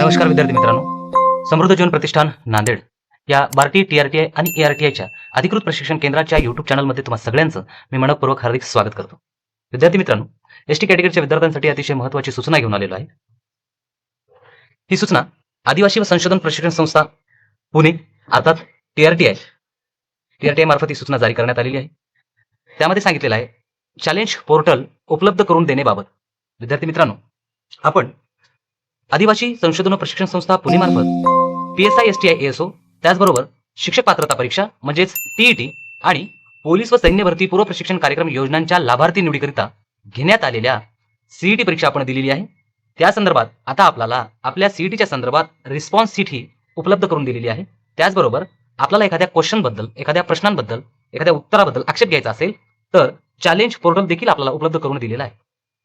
नमस्कार विद्यार्थी मित्रांनो. समृद्ध जीवन प्रतिष्ठान नांदेड या बार्टी टीआरटीआय आणि एआरटीआयच्या अधिकृत प्रशिक्षण केंद्राच्या युट्यूब चॅनलमध्ये तुम्हा सगळ्यांचं मी मनपूर्वक हार्दिक स्वागत करतो. विद्यार्थी मित्रांनो एसटी कॅटेगरीच्या विद्यार्थ्यांसाठी अतिशय महत्वाची सूचना घेऊन आलेलो आहे. ही सूचना आदिवासी व संशोधन प्रशिक्षण संस्था पुणे अर्थात टीआरटीआय टीआरटीआय मार्फत ही सूचना जारी करण्यात आलेली आहे. त्यामध्ये सांगितलेलं आहे चॅलेंज पोर्टल उपलब्ध करून देण्याबाबत. विद्यार्थी मित्रांनो आपण आदिवासी संशोधन प्रशिक्षण संस्था पुणे मार्फत P S I S T I SO त्याचबरोबर शिक्षक पात्रता परीक्षा म्हणजेच टीईटी आणि पोलीस व सैन्य भरती पूर्व प्रशिक्षण कार्यक्रम योजनांच्या लाभार्थी निवडीकरिता घेण्यात आलेल्या सीईटी परीक्षा आपण दिलेली आहे. त्या संदर्भात आता आपल्याला आपल्या सीईटीच्या संदर्भात रिस्पॉन्स सीट ही उपलब्ध करून दिलेली आहे. त्याचबरोबर आपल्याला एखाद्या क्वेश्चनबद्दल एखाद्या प्रश्नांबद्दल एखाद्या उत्तराबद्दल आक्षेप घ्यायचा असेल तर चॅलेंज पोर्टल देखील आपल्याला उपलब्ध करून दिलेला आहे.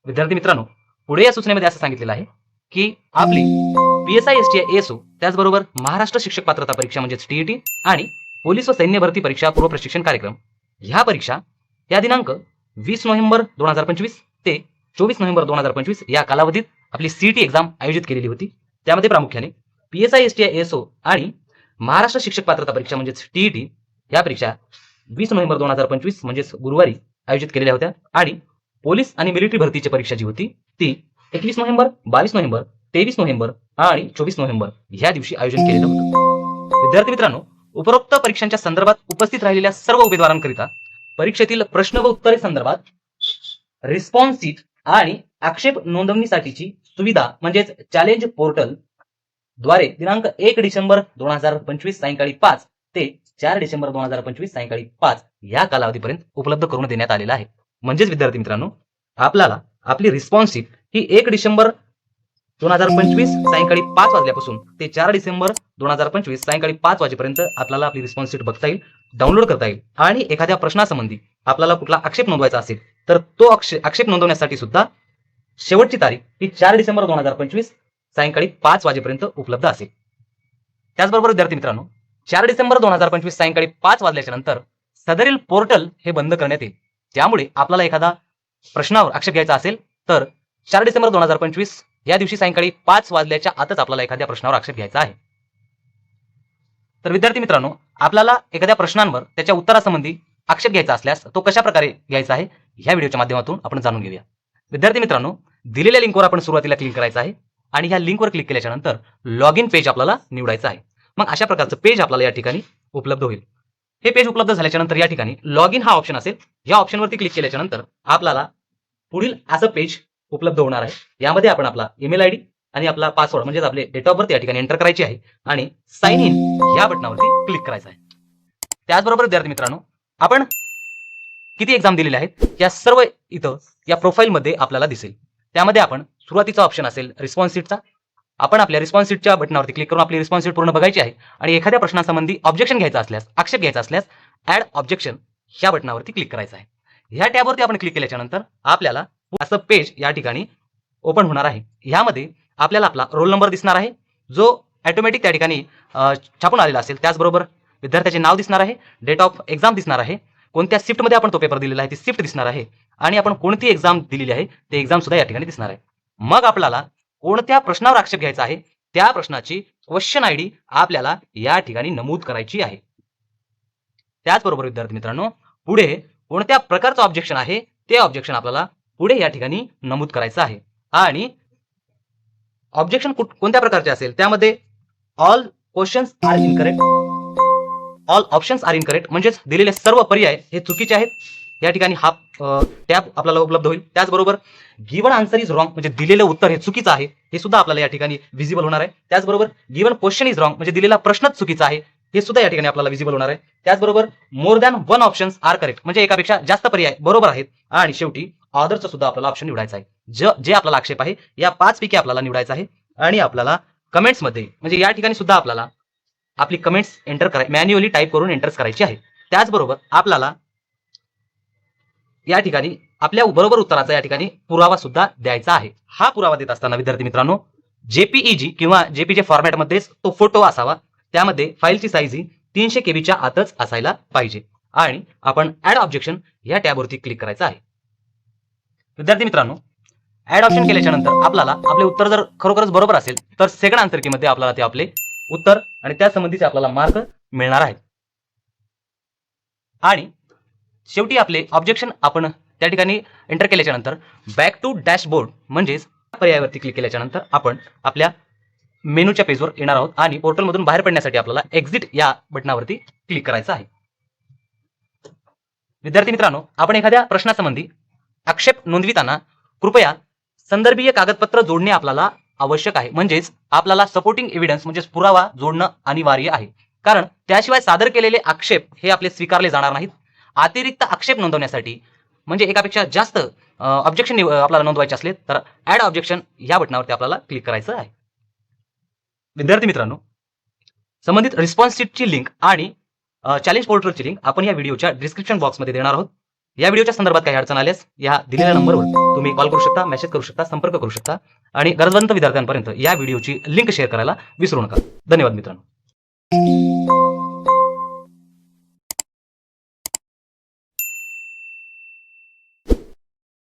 विद्यार्थी मित्रांनो पुढे या सूचनेमध्ये असं सांगितलेलं आहे की आपली PSI S T I S O त्याचबरोबर महाराष्ट्र शिक्षक पात्रता परीक्षा म्हणजेच टीईटी आणि पोलीस व सैन्य भरती परीक्षा पूर्व प्रशिक्षण कार्यक्रम ह्या परीक्षा या दिनांक वीस नोव्हेंबर दोन हजार पंचवीस ते चोवीस नोव्हेंबर दोन हजार पंचवीस या कालावधीत आपली सीईटी एक्झाम आयोजित केलेली होती. त्यामध्ये प्रामुख्याने PSI S T I S O आणि महाराष्ट्र शिक्षक पात्रता परीक्षा म्हणजेच टीईटी या परीक्षा वीस नोव्हेंबर दोन हजार पंचवीस म्हणजेच गुरुवारी आयोजित केलेल्या होत्या. आणि पोलीस आणि मिलिटरी भरतीची परीक्षा जी होती ती एकवीस नोव्हेंबर बावीस नोव्हेंबर तेवीस नोव्हेंबर आणि चोवीस नोव्हेंबर ह्या दिवशी आयोजन केलेलं होतं. विद्यार्थी मित्रांनो उपरोक्त परीक्षांच्या संदर्भात उपस्थित राहिलेल्या सर्व उमेदवारांकरिता परीक्षेतील प्रश्न व उत्तरे संदर्भात रिस्पॉन्स सीट आणि आक्षेप नोंदवणीसाठीची सुविधा म्हणजेच चॅलेंज पोर्टलद्वारे दिनांक एक डिसेंबर दोन हजार पंचवीस सायंकाळी पाच ते चार डिसेंबर दोन हजार पंचवीस सायंकाळी पाच या कालावधीपर्यंत उपलब्ध करून देण्यात आलेला आहे. म्हणजेच विद्यार्थी मित्रांनो आपल्याला आपली रिस्पॉन्स सीट ही एक डिसेंबर दोन हजार पंचवीस सायंकाळी पाच वाजल्यापासून ते चार डिसेंबर दोन हजार पंचवीस सायंकाळी पाच वाजेपर्यंत आपल्याला आपली रिस्पॉन्स सीट बघता येईल डाउनलोड करता येईल आणि एखाद्या प्रश्नासंबंधी आपल्याला कुठला आक्षेप नोंदवायचा असेल तर तो आक्षेप नोंदवण्यासाठी सुद्धा शेवटची तारीख ही चार डिसेंबर दोन हजार पंचवीस सायंकाळी पाच वाजेपर्यंत उपलब्ध असेल. त्याचबरोबर विद्यार्थी मित्रांनो चार डिसेंबर दोन हजार पंचवीस सायंकाळी पाच वाजल्याच्या नंतर सदरील पोर्टल हे बंद करण्यात येईल. त्यामुळे आपल्याला एखादा प्रश्नावर आक्षेप घ्यायचा असेल तर चार डिसेंबर दोन हजार पंचवीस या दिवशी सायंकाळी पाच वाजल्याच्या आतच आपल्याला एखाद्या प्रश्नावर आक्षेप घ्यायचा आहे. तर विद्यार्थी मित्रांनो आपल्याला एखाद्या प्रश्नांवर त्याच्या उत्तरासंबंधी आक्षेप घ्यायचा असल्यास तो कशा प्रकारे घ्यायचा आहे ह्या व्हिडिओच्या माध्यमातून आपण जाणून घेऊया. विद्यार्थी मित्रांनो दिलेल्या लिंकवर आपण सुरुवातीला क्लिक करायचं आहे आणि ह्या लिंकवर क्लिक केल्याच्यानंतर लॉग इन पेज आपल्याला निवडायचं आहे. मग अशा प्रकारचं पेज आपल्याला या ठिकाणी उपलब्ध होईल. हे पेज उपलब्ध झाल्याच्यानंतर या ठिकाणी लॉग इन हा ऑप्शन असेल. या ऑप्शनवरती क्लिक केल्याच्यानंतर आपल्याला पुढील असं पेज उपलब्ध होणार आहे. यामध्ये आपण आपला ईमेल आयडी आणि आपला पासवर्ड म्हणजेच आपले डेट ऑफ बर्थ या ठिकाणी एंटर करायची आहे आणि साइन इन या बटनावरती क्लिक करायचं आहे. त्याचबरोबर विद्यार्थी मित्रांनो आपण किती एक्झाम दिलेल्या आहेत? या सर्व इथं या प्रोफाईलमध्ये आपल्याला दिसेल. त्यामध्ये आपण सुरुवातीचा ऑप्शन असेल रिस्पॉन्स सीटचा आपण आपल्या रिस्पॉन्स सीटच्या बटनावरती क्लिक करून आपली रिस्पॉन्स सीट पूर्ण बघायची आहे आणि एखाद्या प्रश्नासंबंधी ऑब्जेक्शन घ्यायचा असल्यास आक्षेप घ्यायचा असल्यास ऍड ऑब्जेक्शन ह्या बटनावरती क्लिक करायचं आहे. ह्या टॅबवरती आपण क्लिक केल्याच्यानंतर आपल्याला असं पेज या ठिकाणी ओपन होणार आहे. ह्यामध्ये आपल्याला आपला रोल नंबर दिसणार आहे जो ॲटोमॅटिक त्या ठिकाणी छापून आलेला असेल. त्याचबरोबर विद्यार्थ्याचे नाव दिसणार आहे डेट ऑफ एक्झाम दिसणार आहे. कोणत्या शिफ्टमध्ये आपण तो पेपर दिलेला आहे ती शिफ्ट दिसणार आहे. आणि आपण कोणती एक्झाम दिलेली आहे ते एक्झाम सुद्धा या ठिकाणी दिसणार आहे. मग आपल्याला कोणत्या प्रश्नावर आक्षेप घ्यायचा आहे त्या प्रश्नाची क्वेश्चन आय डी आपल्याला या ठिकाणी नमूद करायची आहे. त्याचबरोबर विद्यार्थी मित्रांनो पुढे कोणत्या प्रकारचं ऑब्जेक्शन आहे ते ऑब्जेक्शन आपल्याला पुढे या ठिकाणी नमूद करायचं आहे. आणि ऑब्जेक्शन कोणत्या प्रकारचे असेल? त्यामध्ये all questions are incorrect all options are incorrect म्हणजेच दिलेले सर्व पर्याय हे चुकीचे आहेत. या ठिकाणी हा टॅब आपल्याला उपलब्ध होईल. त्याचबरोबर गिवन आन्सर इज रॉंग म्हणजे दिलेलं उत्तर हे चुकीचं आहे हे सुद्धा आपल्याला या ठिकाणी विजिबल होणार आहे. त्याचबरोबर गिवन क्वेश्चन इज रॉंग म्हणजे दिलेला प्रश्नच चुकीचा आहे हे सुद्धा या ठिकाणी आपल्याला विजिबल होणार आहे. त्याचबरोबर more than one options are correct म्हणजे एकापेक्षा जास्त पर्याय बरोबर आहेत. आणि शेवटी ऑर्डरचं सुद्धा आपल्याला ऑप्शन निवडायचा आहे. ज जे आपल्याला आक्षेप आहे या पाच पैकी आपल्याला निवडायचं आहे आणि आपल्याला कमेंट्समध्ये म्हणजे या ठिकाणी सुद्धा आपल्याला आपली कमेंट्स एंटर कराय मॅन्युअली टाईप करून एंटर करायची आहे. त्याचबरोबर आपल्याला या ठिकाणी आपल्या बरोबर उत्तराचा या ठिकाणी पुरावा सुद्धा द्यायचा आहे. हा पुरावा देत असताना विद्यार्थी मित्रांनो जेपीईजी किंवा जेपीजे फॉर्मॅटमध्येच तो फोटो असावा. त्यामध्ये फाईलची साईज ही तीनशे केबीच्या आतच असायला पाहिजे. आणि आपण ऍड ऑब्जेक्शन या टॅबवरती क्लिक करायचं आहे. विद्यार्थी मित्रांनो ऍड ऑप्शन केल्याच्यानंतर आपल्याला आपले उत्तर जर खरोखरच बरोबर असेल तर सेकंड आन्सर की मध्ये आपल्याला ते आपले उत्तर आणि त्या संबंधीचे आपल्याला मार्क मिळणार आहेत. आणि शेवटी आपले ऑब्जेक्शन आपण त्या ठिकाणी एंटर केल्याच्यानंतर बॅक टू डॅशबोर्ड म्हणजेच पर्यायावरती क्लिक केल्याच्यानंतर आपण आपल्या मेनूच्या पेजवर येणार आहोत आणि पोर्टलमधून बाहेर पडण्यासाठी आपल्याला एक्झिट या बटनावरती क्लिक करायचं आहे. विद्यार्थी मित्रांनो आपण एखाद्या प्रश्नासंबंधी आक्षेप नोंदविताना कृपया संदर्भीय कागदपत्र जोडणे आपल्याला आवश्यक आहे. म्हणजेच आपल्याला सपोर्टिंग एव्हिडन्स म्हणजेच पुरावा जोडणं अनिवार्य आहे. कारण त्याशिवाय सादर केलेले आक्षेप हे आपले स्वीकारले जाणार नाहीत. अतिरिक्त आक्षेप नोंदवण्यासाठी म्हणजे एकापेक्षा जास्त ऑब्जेक्शन आपल्याला नोंदवायचे असले तर ऍड ऑब्जेक्शन या बटनावरती आपल्याला क्लिक करायचं आहे. विद्यार्थी मित्रांनो संबंधित रिस्पॉन्स शीटची लिंक आणि चॅलेंज पोर्टलची लिंक आपण या व्हिडिओच्या डिस्क्रिप्शन बॉक्समध्ये देणार आहोत. या व्हिडिओच्या संदर्भात काही अडचण आल्यास या दिलेल्या नंबरवर तुम्ही कॉल करू शकता मेसेज करू शकता संपर्क करू शकता आणि गरजवंत विद्यार्थ्यांपर्यंत या व्हिडिओची लिंक शेअर करायला विसरू नका. धन्यवाद मित्रांनो.